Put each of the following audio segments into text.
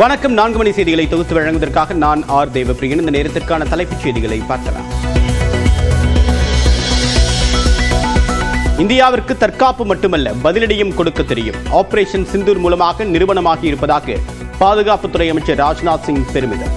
வணக்கம். நான்கு மணி செய்திகளை தொகுத்து வழங்குவதற்காக நான் ஆர் தேவப்பிரியன். இந்த நேரத்திற்கான தலைப்புச் செய்திகளை பார்க்கலாம். இந்தியாவிற்கு தற்காப்பு மட்டுமல்ல பதிலடியும் கொடுக்க தெரியும். ஆபரேஷன் சிந்தூர் மூலமாக நிறுவனமாகி இருப்பதாக பாதுகாப்புத்துறை அமைச்சர் ராஜ்நாத் சிங் பெருமிதம்.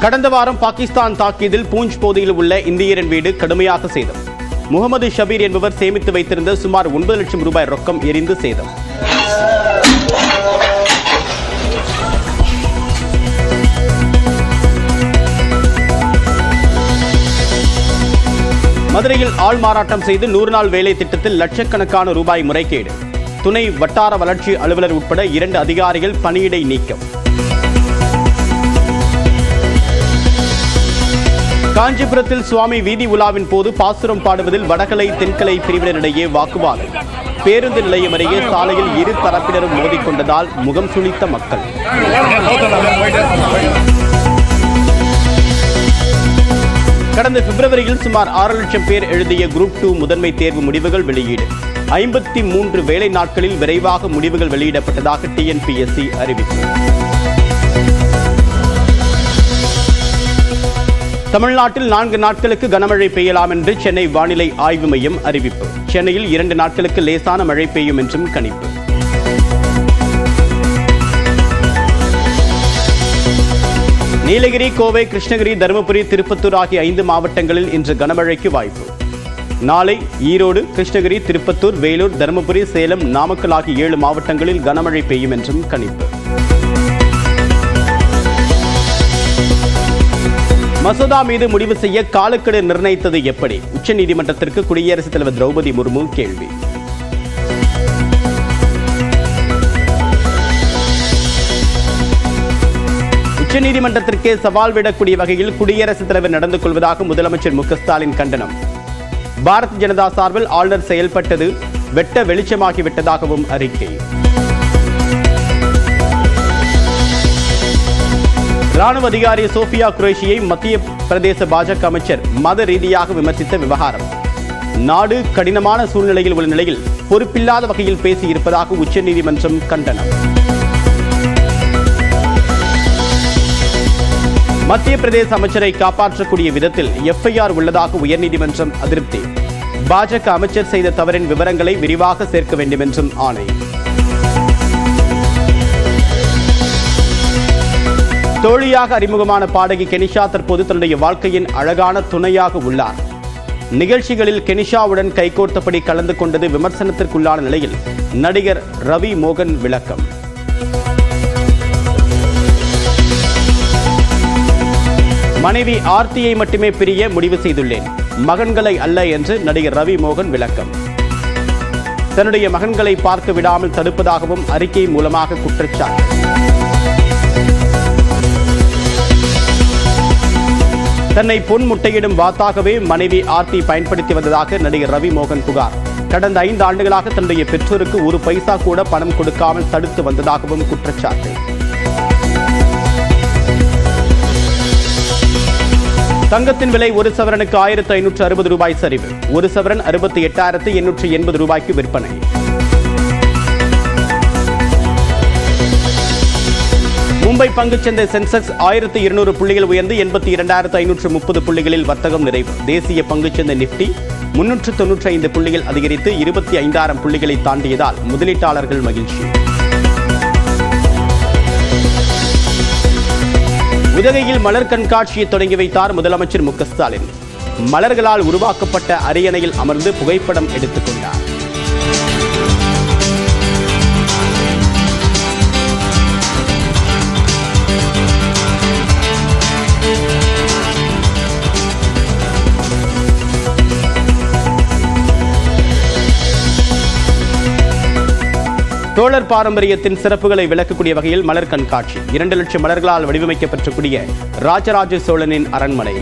கடந்த வாரம் பாகிஸ்தான் தாக்கியதில் பூஞ்ச் பகுதியில் உள்ள இந்தியரின் வீடு கடுமையாக சேதம். முகமது ஷபீர் என்பவர் சேமித்து வைத்திருந்த சுமார் ஒன்பது லட்சம் ரூபாய் ரொக்கம் எரிந்து சேதம். மதுரையில் ஆள் மாறாட்டம் செய்து நூறு நாள் வேலை திட்டத்தில் லட்சக்கணக்கான ரூபாய் முறைகேடு. துணை வட்டார வளர்ச்சி அலுவலர் உட்பட இரண்டு அதிகாரிகள் பணியிடை நீக்கம். காஞ்சிபுரத்தில் சுவாமி வீதி உலாவின் போது பாசுரம் பாடுவதில் வடகலை தென்கலை பிரிவினரிடையே வாக்குவாதம். பேருந்து நிலையம் அருகே சாலையில் இரு தரப்பினரும் மோதிக்கொண்டதால் முகம் சுளித்த மக்கள். கடந்த பிப்ரவரியில் சுமார் ஆறு லட்சம் பேர் எழுதிய குரூப் டூ முதன்மை தேர்வு முடிவுகள் வெளியீடு. ஐம்பத்தி மூன்று வேலை நாட்களில் விரைவாக முடிவுகள் வெளியிடப்பட்டதாக டிஎன்பிஎஸ்சி அறிவிப்பு. தமிழ்நாட்டில் நான்கு நாட்களுக்கு கனமழை பெய்யலாம் என்று சென்னை வானிலை ஆய்வு மையம் அறிவிப்பு. சென்னையில் இரண்டு நாட்களுக்கு லேசான மழை பெய்யும் என்றும் கணிப்பு. நீலகிரி கோவை கிருஷ்ணகிரி தருமபுரி திருப்பத்தூர் ஆகிய ஐந்து மாவட்டங்களில் இன்று கனமழைக்கு வாய்ப்பு. நாளை ஈரோடு கிருஷ்ணகிரி திருப்பத்தூர் வேலூர் தருமபுரி சேலம் நாமக்கல் ஆகிய ஏழு மாவட்டங்களில் கனமழை பெய்யும் என்றும் கணிப்பு. மசோதா மீது முடிவு செய்ய காலக்கெடு நிர்ணயித்தது எப்படி? உச்சநீதிமன்றத்திற்கு குடியரசுத் தலைவர் திரௌபதி முர்மு கேள்வி. உச்சநீதிமன்றத்திற்கே சவால் விடக்கூடிய வகையில் குடியரசுத் தலைவர் நடந்து கொள்வதாக முதலமைச்சர் மு ஸ்டாலின் கண்டனம். பாரத் ஜனதா சார்பில் ஆளுநர் செயல்பட்டது வெட்ட வெளிச்சமாகிவிட்டதாகவும் அறிக்கை. ராணுவ அதிகாரி சோஃபியா குரேஷியை மத்திய பிரதேச பாஜக அமைச்சர் மத ரீதியாக விமர்சித்த விவகாரம். நாடு கடினமான சூழ்நிலையில் உள்ள நிலையில் பொறுப்பில்லாத வகையில் பேசியிருப்பதாக உச்சநீதிமன்றம் கண்டனம். மத்திய பிரதேச அமைச்சரை காப்பாற்றக்கூடிய விதத்தில் எஃப்ஐஆர் உள்ளதாக உயர்நீதிமன்றம் அதிருப்தி. பாஜக அமைச்சர் செய்த தவறின் விவரங்களை விரிவாக சேர்க்க வேண்டும் என்றும் ஆணை. தோழியாக அறிமுகமான பாடகி கெனிஷா தற்போது தன்னுடைய வாழ்க்கையின் அழகான துணையாக உள்ளார். நிகழ்ச்சிகளில் கெனிஷாவுடன் கைகோர்த்தபடி கலந்து கொண்டது விமர்சனத்திற்குள்ளான நிலையில் நடிகர் ரவி மோகன் விளக்கம். மனைவி ஆர்த்தியை மட்டுமே பிரிய முடிவு செய்துள்ளேன். மகன்களை அல்ல என்று நடிகர் ரவி மோகன் விளக்கம். தன்னுடைய மகன்களை பார்க்க விடாமல் தடுப்பதாகவும் அறிக்கை மூலமாக குற்றச்சாட்டு. தன்னை பொன் முட்டையிடும் வாத்தாகவே மனைவி ஆர்த்தி பயன்படுத்தி வந்ததாக நடிகர் ரவி மோகன் புகார். கடந்த ஐந்து ஆண்டுகளாக தன்னுடைய பெற்றோருக்கு ஒரு பைசா கூட பணம் கொடுக்காமல் தடுத்து வந்ததாகவும் குற்றச்சாட்டு. தங்கத்தின் விலை ஒரு சவரனுக்கு ஆயிரத்து ஐநூற்று அறுபது ரூபாய் சரிவு. ஒரு சவரன் அறுபத்தி எட்டாயிரத்து எண்ணூற்று எண்பது ரூபாய்க்கு விற்பனை. மும்பை பங்குச்சந்தை சென்செக்ஸ் ஆயிரத்தி இருநூறு புள்ளிகள் உயர்ந்து எண்பத்தி இரண்டாயிரத்து ஐநூற்று முப்பது புள்ளிகளில் வர்த்தகம் நிறைவு. தேசிய பங்குச்சந்தை நிப்டி முன்னூற்று தொன்னூற்றி ஐந்து புள்ளிகள் அதிகரித்து இருபத்தி ஐந்தாயிரம் புள்ளிகளை தாண்டியதால் முதலீட்டாளர்கள் மகிழ்ச்சி. உதகையில் மலர் கண்காட்சியை தொடங்கி வைத்தார் முதலமைச்சர் மு க ஸ்டாலின். மலர்களால் உருவாக்கப்பட்ட அரியணையில் அமர்ந்து புகைப்படம் எடுத்துக் சோழர் பாரம்பரியத்தின் சிறப்புகளை விளக்கக்கூடிய வகையில் மலர் கண்காட்சி. இரண்டு லட்சம் மலர்களால் வடிவமைக்கப்பட்டிருக்கூடிய ராஜராஜ சோழனின் அரண்மனை.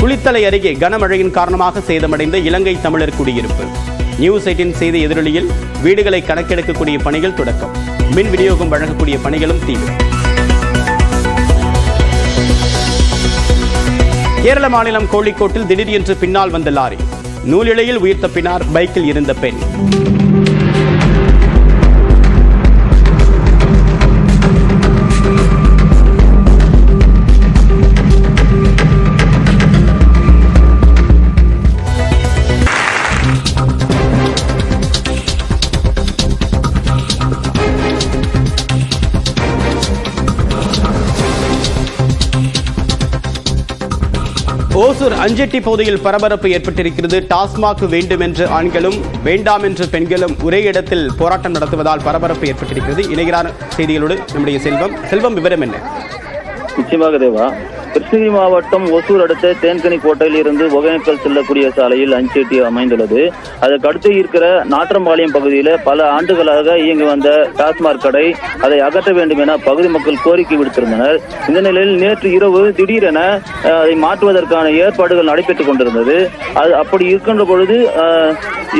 குளித்தலை அருகே கனமழையின் காரணமாக சேதமடைந்த இலங்கை தமிழர் குடியிருப்பு. நியூஸ் எயிட்டின் செய்தி எதிரொலியில் வீடுகளை கணக்கெடுக்கக்கூடிய பணிகள் தொடக்கம். மின் விநியோகம் வழங்கக்கூடிய பணிகளும் தீவிரம். கேரள மாநிலம் கோழிக்கோட்டில் திடீரென்று பின்னால் வந்த லாரி. நூலிழையில் உயிர் தப்பினார் பைக்கில் இருந்த பெண். ஓசூர் அஞ்செட்டி பகுதியில் பரபரப்பு ஏற்பட்டிருக்கிறது. டாஸ்மாக் வேண்டும் என்று ஆண்களும் வேண்டாம் என்று பெண்களும் ஒரே இடத்தில் போராட்டம் நடத்துவதால் பரபரப்பு ஏற்பட்டிருக்கிறது. இணைகிறான செய்திகளோடு நம்முடைய செல்வம். செல்வம் விவரம் என்ன? நிச்சயமாக தேவா. கிருஷ்ணகிரி மாவட்டம் ஒசூர் அடுத்த தேன்கனி கோட்டையில் இருந்து ஒகேனக்கல் செல்லக்கூடிய சாலையில் அஞ்சேட்டி அமைந்துள்ளது. அதற்கு அடுத்து இருக்கிற நாற்றம்பாளையம் பகுதியில் பல ஆண்டுகளாக இயங்கி வந்த டாஸ்மாக் கடை அதை அகற்ற வேண்டும் என பகுதி மக்கள் கோரிக்கை விடுத்திருந்தனர். இந்த நிலையில் நேற்று இரவு திடீரென அதை மாற்றுவதற்கான ஏற்பாடுகள் நடைபெற்றுக் கொண்டிருந்தது. அது அப்படி இருக்கின்ற பொழுது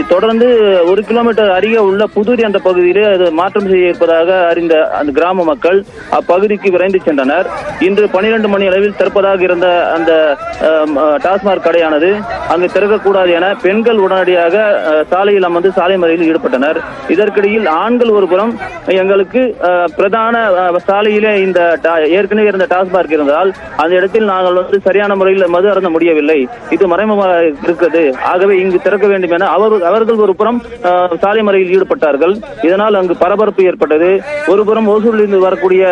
தொடர்ந்து ஒரு கிலோமீட்டர் அருகே உள்ள புதூரி அந்த பகுதியிலே அது மாற்றம் செய்ய இருப்பதாக அறிந்த அந்த கிராம மக்கள் அப்பகுதிக்கு விரைந்து சென்றனர். இன்று பனிரெண்டு மணி அளவில் திறப்பதாக இருந்த அந்த டாஸ்மாக் கடையானது அங்கு திறக்கக்கூடாது என பெண்கள் உடனடியாக சாலையில் அமர்ந்து சாலை மறியலில் ஈடுபட்டனர். இதற்கிடையில் ஆண்கள் ஒருபுறம் எங்களுக்கு பிரதான சாலையிலே இந்த டா- ஏற்கனவே இருந்த டாஸ்மாக் இருந்ததால் அந்த இடத்தில் நாங்கள் வந்து சரியான முறையில் மது அருந்த முடியவில்லை. இது மறைமுகமாக இருக்கிறது. ஆகவே இங்கு திறக்க வேண்டும் என அவர் அவர்கள் ஒரு புறம் சாலை மறியலில் ஈடுபட்டார்கள். இதனால் அங்கு பரபரப்பு ஏற்பட்டது. ஒருபுறம் ஓசூரிலிருந்து வரக்கூடிய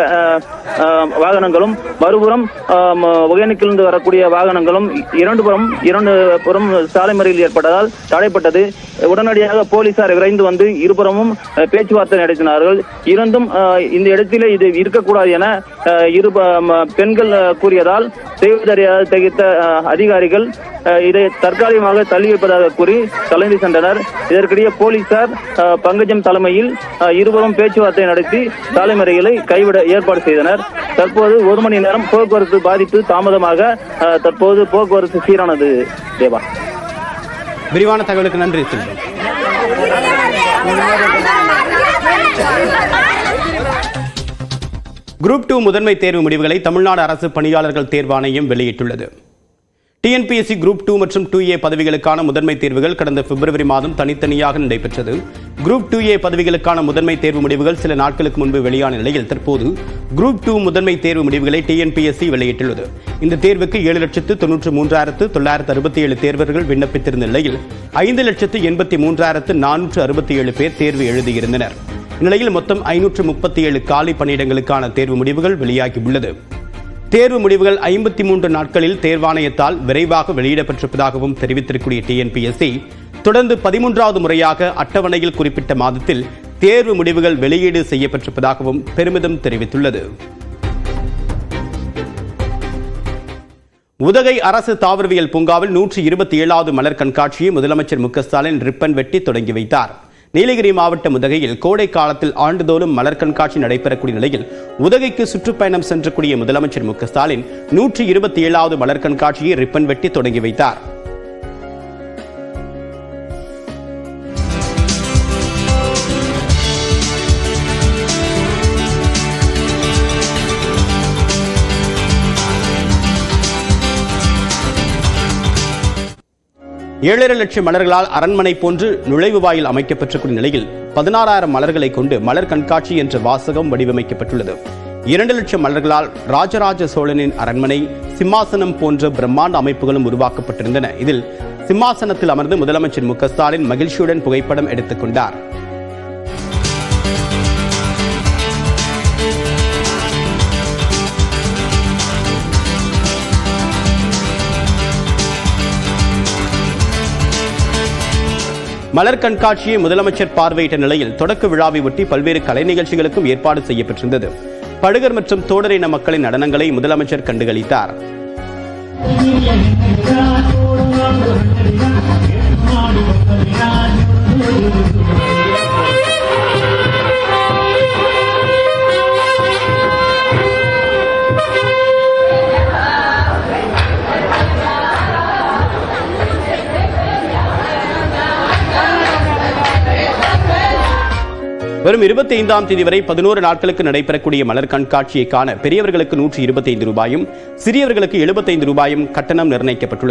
வாகனங்களும் மறுபுறம் அஹ், ஒகேனக்கிலிருந்து வரக்கூடிய வாகனங்களும் இரண்டு புறம் இரண்டு புறம் சாலை மறியல் ஏற்பட்டதால் தடைப்பட்டது. உடனடியாக போலீசார் விரைந்து வந்து இருபுறமும் பேச்சுவார்த்தை நடத்தினார்கள். இருந்தும் இந்த இடத்திலே இது இருக்கக்கூடாது என அஹ், இரு பெண்கள் கூறியதால் செய்வதறியாது திகைத்த அதிகாரிகள் இதை தற்காலிகமாக தள்ளி வைப்பதாக கூறி கலைந்து சென்றனர். இதற்கிடையே போலீசார் அஹ், பங்கஜம் தலைமையில் இருவரும் பேச்சுவார்த்தை நடத்தி சாலை மறியலை கைவிட ஏற்பாடு செய்தனர். தற்போது ஒரு மணி நேரம் போக்குவரத்து பாதிப்பு தாமதமாக தற்போது போக்குவரத்து சீரானது. தேவா. விரிவான தகவலுக்கு நன்றி. குரூப் டூ முதன்மை தேர்வு முடிவுகளை தமிழ்நாடு அரசு பணியாளர்கள் தேர்வாணையம் வெளியிட்டுள்ளது. டிஎன்பிஎஸ்சி குரூப் டூ மற்றும் டூ ஏ பதவிகளுக்கான முதன்மை தேர்வுகள் கடந்த பிப்ரவரி மாதம் தனித்தனியாக நடைபெற்றது. குரூப் டூ ஏ பதவிகளுக்கான முதன்மை தேர்வு முடிவுகள் சில நாட்களுக்கு முன்பு வெளியான நிலையில் தற்போது குரூப் டூ முதன்மை தேர்வு முடிவுகளை டிஎன்பிஎஸ்சி வெளியிட்டுள்ளது. இந்த தேர்வுக்கு ஏழு லட்சத்து தொன்னூற்று மூன்றாயிரத்து தொள்ளாயிரத்து அறுபத்தி ஏழு தேர்வர்கள் விண்ணப்பித்திருந்த நிலையில் ஐந்து லட்சத்து எண்பத்தி மூன்றாயிரத்து நானூற்று அறுபத்தி ஏழு பேர் தேர்வு எழுதியிருந்தனர். இந்நிலையில் மொத்தம் ஐநூற்று முப்பத்தி ஏழு காலி பணியிடங்களுக்கான தேர்வு முடிவுகள் வெளியாகியுள்ளது. தேர்வு முடிவுகள் ஐம்பத்தி மூன்று நாட்களில் தேர்வாணையத்தால் விரைவாக வெளியிடப்பட்டிருப்பதாகவும் தெரிவித்திருக்கூடிய டிஎன்பிஎஸ்சி தொடர்ந்து பதிமூன்றாவது முறையாக அட்டவணையில் குறிப்பிட்ட மாதத்தில் தேர்வு முடிவுகள் வெளியீடு செய்யப்பட்டிருப்பதாகவும் பெருமிதம் தெரிவித்துள்ளது. உதகை அரசு தாவரவியல் பூங்காவில் நூற்றி இருபத்தி ஏழாவது மலர் கண்காட்சியை முதலமைச்சர் மு க ஸ்டாலின் ரிப்பன் வெட்டி தொடங்கி வைத்தார். நீலகிரி மாவட்டம் உதகையில் கோடை காலத்தில் ஆண்டுதோறும் மலர் கண்காட்சி நடைபெறக்கூடிய நிலையில் உதகைக்கு சுற்றுப்பயணம் சென்றக்கூடிய முதலமைச்சர் மு க ஸ்டாலின் நூற்றி இருபத்தி ஏழாவது மலர் கண்காட்சியை ரிப்பன் வெட்டி தொடங்கி வைத்தார். ஏழரை லட்சம் மலர்களால் அரண்மனை போன்று நுழைவு வாயில் அமைக்கப்பட்டிருக்கும் நிலையில் பதினாறாயிரம் மலர்களை கொண்டு மலர் கண்காட்சி என்ற வாசகம் வடிவமைக்கப்பட்டுள்ளது. இரண்டு லட்சம் மலர்களால் ராஜராஜ சோழனின் அரண்மனை சிம்மாசனம் போன்ற பிரம்மாண்ட அமைப்புகளும் உருவாக்கப்பட்டிருந்தன. இதில் சிம்மாசனத்தில் அமர்ந்து முதலமைச்சர் மு க ஸ்டாலின் மகிழ்ச்சியுடன் புகைப்படம் எடுத்துக் மலர் கண்காட்சியை முதலமைச்சர் பார்வையிட்ட நிலையில் தொடக்க விழாவை ஒட்டி பல்வேறு கலை நிகழ்ச்சிகளுக்கும் ஏற்பாடு செய்யப்பட்டிருந்தது படுகர் மற்றும் தோடரின மக்களின் நடனங்களை முதலமைச்சர் கண்டுகளித்தார் Thank you. வரும் இருபத்தி ஐந்தாம் தேதி வரை பதினோரு நாட்களுக்கு நடைபெறக்கூடிய மலர் கண்காட்சியை காண பெரியவர்களுக்கு நூற்றி இருபத்தைந்து ரூபாயும் சிறியவர்களுக்கு எழுபத்தைந்து ரூபாயும் கட்டணம் நிர்ணயிக்கப்பட்டுள்ளது.